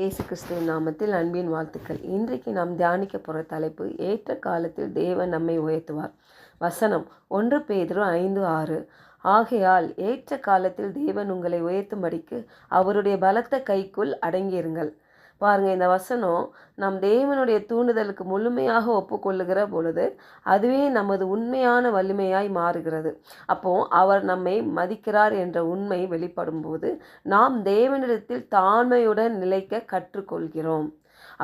இயேசு கிறிஸ்துவின் நாமத்தில் அன்பின் வாழ்த்துக்கள். இன்றைக்கு நாம் தியானிக்க போகிற தலைப்பு ஏற்ற காலத்தில் தேவன் நம்மை உயர்த்துவார். வசனம் ஒன்று பேதரும் ஐந்து ஆறு. ஆகையால் ஏற்ற காலத்தில் தேவன் உங்களை உயர்த்தும்படிக்கு அவருடைய பலத்த கைக்குள் அடங்கியிருங்கள். பாருங்கள் இந்த வசனம் நம் தேவனுடைய தூண்டுதலுக்கு முழுமையாக ஒப்புக்கொள்ளுகிற பொழுது அதுவே நமது உண்மையான வலிமையாய் மாறுகிறது. அப்போ அவர் நம்மை மதிக்கிறார் என்ற உண்மை வெளிப்படும் போது நாம் தேவனிடத்தில் தாழ்மையுடன் நிலைக்க கற்றுக்கொள்கிறோம்.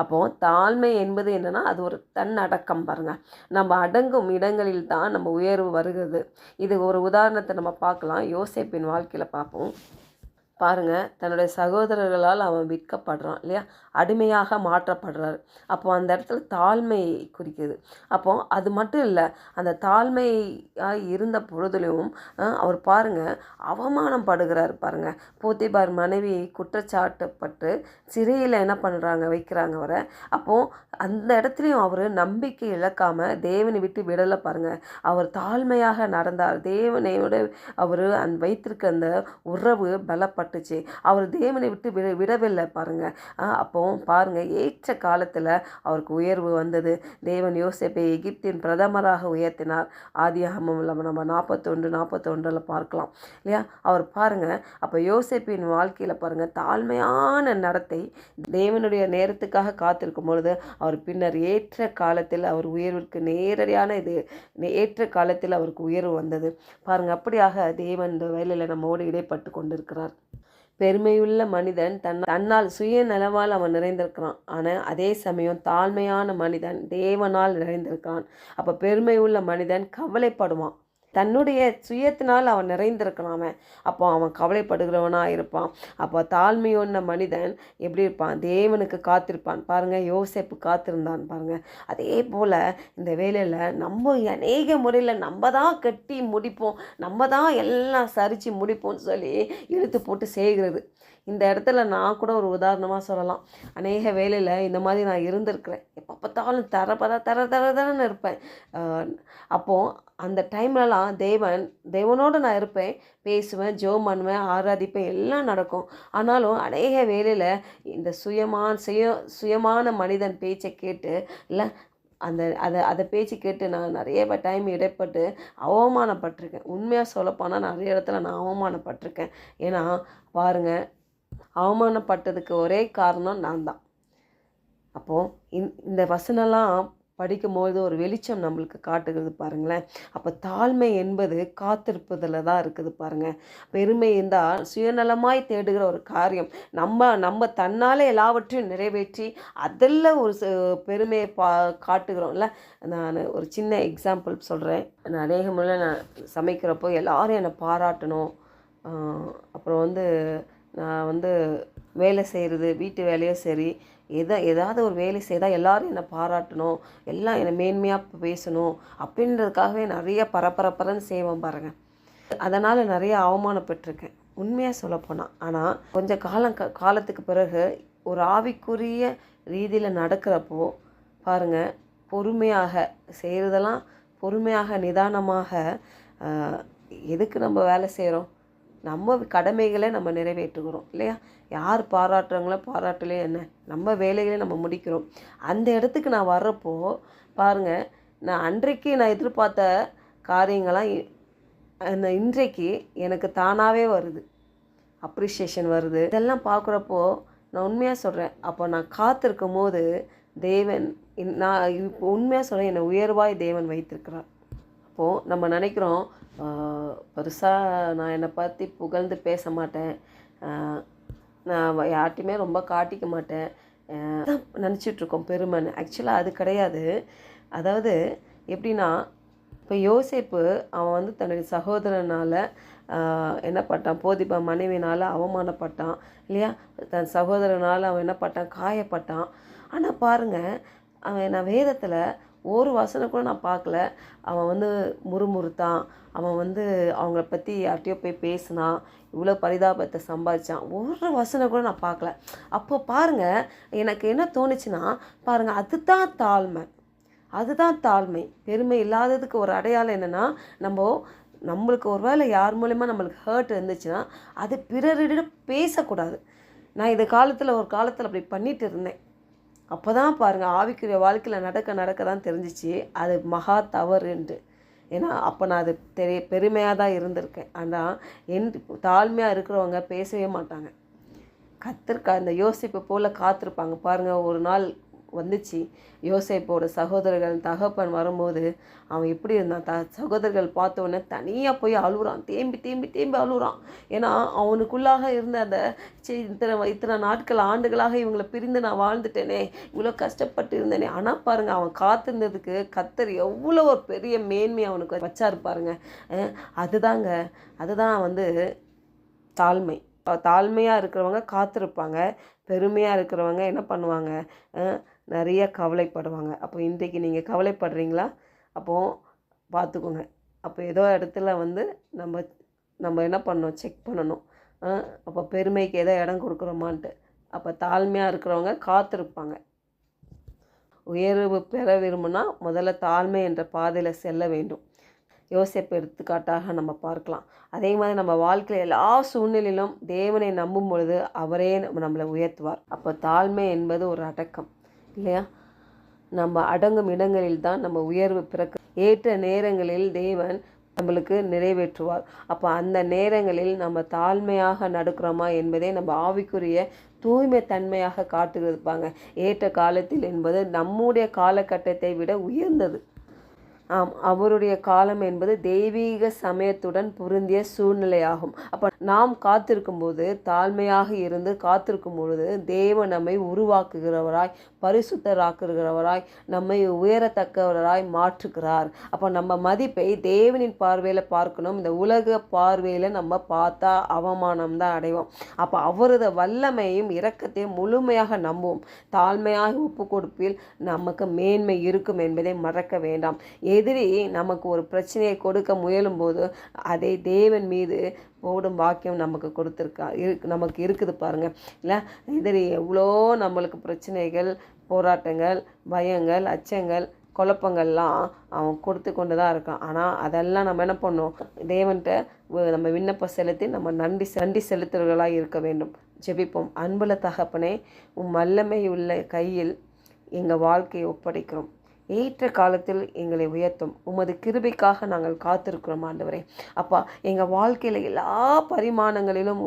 அப்போ தாழ்மை என்பது என்னன்னா அது ஒரு தன்னடக்கம் பாருங்க. நம்ம அடங்கும் இடங்களில் தான் நம்ம உயர்வு வருகிறது. இது ஒரு உதாரணத்தை நம்ம பார்க்கலாம். யோசேப்பின் வாழ்க்கையில் பார்ப்போம். பாருங்கள் தன்னுடைய சகோதரர்களால் அவன் விற்கப்படுறான் இல்லையா? அடிமையாக மாற்றப்படுறார். அப்போ அந்த இடத்துல தாழ்மை குறிக்குது. அப்போ அது மட்டும் இல்லை அந்த தாழ்மையாக இருந்த பொழுதுலையும் அவர் பாருங்க அவமானம் படுகிறார் பாருங்கள் போத்திபார் மனைவி குற்றச்சாட்டப்பட்டு சிறையில் என்ன பண்ணுறாங்க வைக்கிறாங்க அவரை. அப்போ அந்த இடத்துலையும் அவர் நம்பிக்கை இழக்காமல் தேவனை விட்டு விடலை பாருங்கள் அவர் தாழ்மையாக நடந்தார். தேவனையோட அவர் அந் வைத்திருக்க அந்த உறவு பட்டுச்சு அவர் தேவனை விட்டு விட விடவில்லை பாருங்கள் ஆஹ் அப்போ பாருங்கள் ஏற்ற காலத்தில் அவருக்கு உயர்வு வந்தது. தேவன் யோசிப்பை எகிப்தின் பிரதமராக உயர்த்தினார். ஆதியாகமம் இல்லாமல் நம்ம நாற்பத்தொன்று நாற்பத்தொன்றில் பார்க்கலாம். இல்லையா? அவர் பாருங்க அப்போ யோசேப்பின் வாழ்க்கையில் பாருங்கள் தாழ்மையான நடத்தை தேவனுடைய நேரத்துக்காக காத்திருக்கும் பொழுது அவர் பின்னர் ஏற்ற காலத்தில் அவர் உயர்விற்கு நேரடியான இது ஏற்ற காலத்தில் அவருக்கு உயர்வு வந்தது. பாருங்க அப்படியாக தேவன் இந்த வேலையில் நம்மோடு இடைப்பட்டு கொண்டிருக்கிறார். பெருமையுள்ள மனிதன் தன் தன்னால் சுய நலவால் அவன் நிறைந்திருக்கிறான். ஆனால் அதே சமயம் தாழ்மையான மனிதன் தேவனால் நிறைந்திருக்கிறான் அப்போ பெருமையுள்ள மனிதன் கவலைப்படுவான். தன்னுடைய சுயத்தினால் அவன் நிறைந்திருக்கிறான் அவன் அப்போ அவன் கவலைப்படுகிறவனாக இருப்பான். அப்போ தாழ்மையுன்ன மனிதன் எப்படி இருப்பான்? தேவனுக்கு காத்திருப்பான். பாருங்கள் யோசேப்பு காத்திருந்தான் பாருங்கள் அதே போல் இந்த வேலையில் நம்ம அநேக முறையில் நம்ம தான் கட்டி முடிப்போம். நம்ம தான் எல்லாம் சரித்து முடிப்போம்னு சொல்லி இழுத்து போட்டு செய்கிறது. இந்த இடத்துல நான் கூட ஒரு உதாரணமாக சொல்லலாம். அநேக வேலையில் இந்த மாதிரி நான் இருந்திருக்கிறேன். எப்போ பார்த்தாலும் தர பர தர தர தரன்னு இருப்பேன். அப்போது அந்த டைம்லலாம் தேவன் தேவனோடு நான் இருப்பேன். பேசுவேன் ஜோ பண்ணுவேன் ஆராதிப்பேன் எல்லாம் நடக்கும். ஆனாலும் அநேக வேலையில் இந்த சுயமான சுய சுயமான மனிதன் பேச்சை கேட்டு இல்லை அந்த அதை அதை பேச்சு கேட்டு நான் நிறைய டைம் இடைப்பட்டு அவமானப்பட்டிருக்கேன். உண்மையாக சொல்லப்போனால் நிறைய இடத்துல நான் அவமானப்பட்டிருக்கேன். ஏன்னா பாருங்கள் அவமானப்பட்டதுக்கு ஒரே காரணம் நான் தான் அப்போது இந் இந்த வசனம்லாம் படிக்கும்போது ஒரு வெளிச்சம் நம்மளுக்கு காட்டுகிறது பாருங்களேன். அப்போ தாழ்மை என்பது காத்திருப்பதில் தான் இருக்குது பாருங்கள் பெருமை இருந்தால் சுயநலமாய் தேடுகிற ஒரு காரியம். நம்ம நம்ம தன்னாலே எல்லாவற்றையும் நிறைவேற்றி அதில் ஒரு ச- பெருமையை பா காட்டுகிறோம்ல. நான் ஒரு சின்ன எக்ஸாம்பிள் சொல்கிறேன் நான் அநேக நான் சமைக்கிறப்போ எல்லாரும் என்னை பாராட்டணும். அப்புறம் வந்து நான் வந்து வேலை செய்கிறது வீட்டு வேலையும் சரி எதை ஏதாவது ஒரு வேலை செய்தால் எல்லோரும் என்னை பாராட்டணும் எல்லாம் என்னை மேன்மையாக பேசணும் அப்படின்றதுக்காகவே நிறைய பரபரப்பரன்னு செய்வேன் பாருங்கள் அதனால் நிறைய அவமானப்பட்டிருக்கேன் உண்மையாக சொல்லப்போனால் ஆனால் கொஞ்சம் காலம் க காலத்துக்கு பிறகு ஒரு ஆவிக்குரிய ரீதியில் நடக்கிறப்போ பாருங்கள் பொறுமையாக செய்கிறதெல்லாம் பொறுமையாக நிதானமாக எதுக்கு நம்ம வேலை செய்கிறோம் நம்ம கடமைகளை நம்ம நிறைவேற்றுகிறோம் இல்லையா? யார் பாராட்டுறாங்களோ பாராட்டலையோ என்ன? நம்ம வேலைகளை நம்ம முடிக்கிறோம். அந்த இடத்துக்கு நான் வர்றப்போ பாருங்க நான் அன்றைக்கு நான் எதிர்பார்த்த காரியங்களாம் இ- அந்த இன்றைக்கு எனக்கு தானாகவே வருது. அப்ரிஷியேஷன் வருது. இதெல்லாம் பார்க்குறப்போ நான் உண்மையாக சொல்கிறேன் அப்போ நான் காத்திருக்கும் போது தேவன் நான் இப்போ உண்மையாக சொல்கிறேன் என்னை உயர்வாய் தேவன் வைத்திருக்கிறார். அப்போது நம்ம நினைக்கிறோம் பெருசாக நான் என்னை பற்றி புகழ்ந்து பேச மாட்டேன். நான் யார்ட்டையுமே ரொம்ப காட்டிக்க மாட்டேன். நினச்சிட்ருக்கோம் பெருமைன்னு. ஆக்சுவலாக அது கிடையாது. அதாவது எப்படின்னா இப்போ யோசிப்பு அவன் வந்து தன்னுடைய சகோதரனால் என்ன பட்டான் போதிப்பா மனைவினால் அவமானப்பட்டான் இல்லையா? தன் சகோதரனால் அவன் என்ன பட்டான் காயப்பட்டான். ஆனால் பாருங்கள் அவன் நான் வேதத்தில் ஒரு வசனம் கூட நான் பார்க்கல. அவன் வந்து முறுமுறுத்தான். அவன் வந்து அவங்கள பற்றி யார்கிட்டயோ போய் பேசினான். இவ்வளோ பரிதாபத்தை சம்பாதிச்சான். ஒரு வசனம் கூட நான் பார்க்கல. அப்போ பாருங்கள் எனக்கு என்ன தோணுச்சுன்னா பாருங்கள் அதுதான் தாழ்மை. அதுதான் தாழ்மை. பெருமை இல்லாததுக்கு ஒரு அடையாளம் என்னென்னா நம்ம நம்மளுக்கு ஒரு வேளை யார் மூலயமா நம்மளுக்கு ஹர்ட் இருந்துச்சுன்னா அது பிறரிடம் பேசக்கூடாது. நான் இந்த காலத்தில் ஒரு காலத்தில் அப்படி பண்ணிட்டு இருந்தேன். அப்போ தான் பாருங்கள் ஆவிக்குரிய வாழ்க்கையில் நடக்க நடக்க தான் தெரிஞ்சிச்சு. அது மகா தவறுன்ட்டு ஏன்னா அப்போ நான் அது தெரிய பெருமையாக தான் இருந்திருக்கேன். ஆனால் என் தாழ்மையாக இருக்கிறவங்க பேசவே மாட்டாங்க. கத்திருக்கா அந்த யோசிப்பு போல் காத்திருப்பாங்க. பாருங்கள் ஒரு நாள் வந்துச்சு. யோசேப்போட சகோதரர்கள் தகப்பன் வரும்போது அவன் எப்படி இருந்தான்? த சகோதரர்கள் பார்த்தோன்னே தனியாக போய் அழுகுறான் தேம்பி தேம்பி தேம்பி அழுகுறான் ஏன்னா அவனுக்குள்ளாக இருந்த அந்த சரி இத்தனை இத்தனை நாட்கள் ஆண்டுகளாக இவங்களை பிரிந்து நான் வாழ்ந்துட்டேனே இவ்வளோ கஷ்டப்பட்டு இருந்தேனே. ஆனால் பாருங்க அவன் காத்திருந்ததுக்கு கத்தர் எவ்வளோ ஒரு பெரிய மேன்மை அவனுக்கு வச்சாரு பாருங்க. அதுதாங்க அதுதான் வந்து தாழ்மை. தாழ்மையாக இருக்கிறவங்க காத்திருப்பாங்க. பெருமையாக இருக்கிறவங்க என்ன பண்ணுவாங்க? நிறைய கவலைப்படுவாங்க. அப்போ இன்றைக்கு நீங்கள் கவலைப்படுறீங்களா? அப்போது பார்த்துக்கோங்க. அப்போ ஏதோ இடத்துல வந்து நம்ம நம்ம என்ன பண்ணணும்? செக் பண்ணணும். அப்போ பெருமைக்கு ஏதோ இடம் கொடுக்குறோமான்ட்டு. அப்போ தாழ்மையாக இருக்கிறவங்க காத்திருப்பாங்க. உயர்வு பெற விரும்புனா முதல்ல தாழ்மை என்ற பாதையில் செல்ல வேண்டும். யோசிப்பு எடுத்துக்காட்டாக நம்ம பார்க்கலாம். அதே மாதிரி நம்ம வாழ்க்கையில் எல்லா சூழ்நிலையிலும் தேவனை நம்பும் பொழுது அவரே நம்ம நம்மளை உயர்த்துவார். அப்போ தாழ்மை என்பது ஒரு அடக்கம். இல்லையா? நம்ம அடங்கும் இடங்களில் தான் நம்ம உயர்வு பிறக்க. ஏற்ற நேரங்களில் தேவன் நம்மளுக்கு நிறைவேற்றுவார். அப்போ அந்த நேரங்களில் நம்ம தாழ்மையாக நடக்கிறோமா என்பதை நம்ம ஆவிக்குரிய தூய்மை தன்மையாக காட்டுகிறதுப்பாங்க ஏற்ற காலத்தில் என்பது நம்முடைய காலகட்டத்தை விட உயர்ந்தது. ஆம் அவருடைய காலம் என்பது தெய்வீக சமயத்துடன் பொருந்திய சூழ்நிலையாகும். அப்போ நாம் காத்திருக்கும் போது தாழ்மையாக இருந்து காத்திருக்கும் பொழுது தேவ நம்மை உருவாக்குகிறவராய் பரிசுத்தராக்குகிறவராய் நம்மை உயரத்தக்கவராய் மாற்றுகிறார். அப்போ நம்ம மதிப்பை தேவனின் பார்வையில் பார்க்கணும். இந்த உலக பார்வையில் நம்ம பார்த்தா அவமானம் தான் அடைவோம். அப்போ அவரது வல்லமையும் இரக்கத்தையும் முழுமையாக நம்புவோம். தாழ்மையாக ஒப்பு கொடுப்பில் நமக்கு மேன்மை இருக்கும் என்பதை மறக்க வேண்டாம். எதிரி நமக்கு ஒரு பிரச்சனையை கொடுக்க முயலும் போது அதை தேவன் மீது போடும் வாக்கியம் நமக்கு கொடுத்துருக்கா இருக்கு நமக்கு இருக்குது பாருங்கள் இல்லை எதிரி எவ்வளோ நம்மளுக்கு பிரச்சனைகள் போராட்டங்கள் பயங்கள் அச்சங்கள் குழப்பங்கள்லாம் அவன் கொடுத்து கொண்டு தான் இருக்கான். ஆனால் அதெல்லாம் நம்ம என்ன பண்ணோம் தேவன்கிட்ட நம்ம விண்ணப்பம் செலுத்தி நம்ம நன்றி நன்றி செலுத்துறவர்களாக இருக்க வேண்டும். ஜெபிப்போம். அன்புல தகப்பனே உம் வல்லமை உள்ள கையில் எங்கள் வாழ்க்கையை ஒப்படைக்கிறோம். ஏற்ற காலத்தில் எங்களை உயர்த்தும். உமது கிருபைக்காக நாங்கள் காத்திருக்கிறோம் ஆண்டவரே. அப்பா எங்கள் வாழ்க்கையில் எல்லா பரிமாணங்களிலும்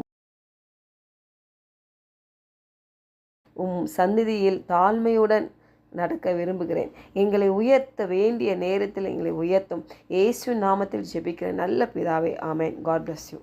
உம் சந்நிதியில் தாழ்மையுடன் நடக்க விரும்புகிறேன். எங்களை உயர்த்த வேண்டிய நேரத்தில் எங்களை உயர்த்தும். இயேசு நாமத்தில் ஜெபிக்கிறேன் நல்ல பிதாவே ஆமேன். God bless you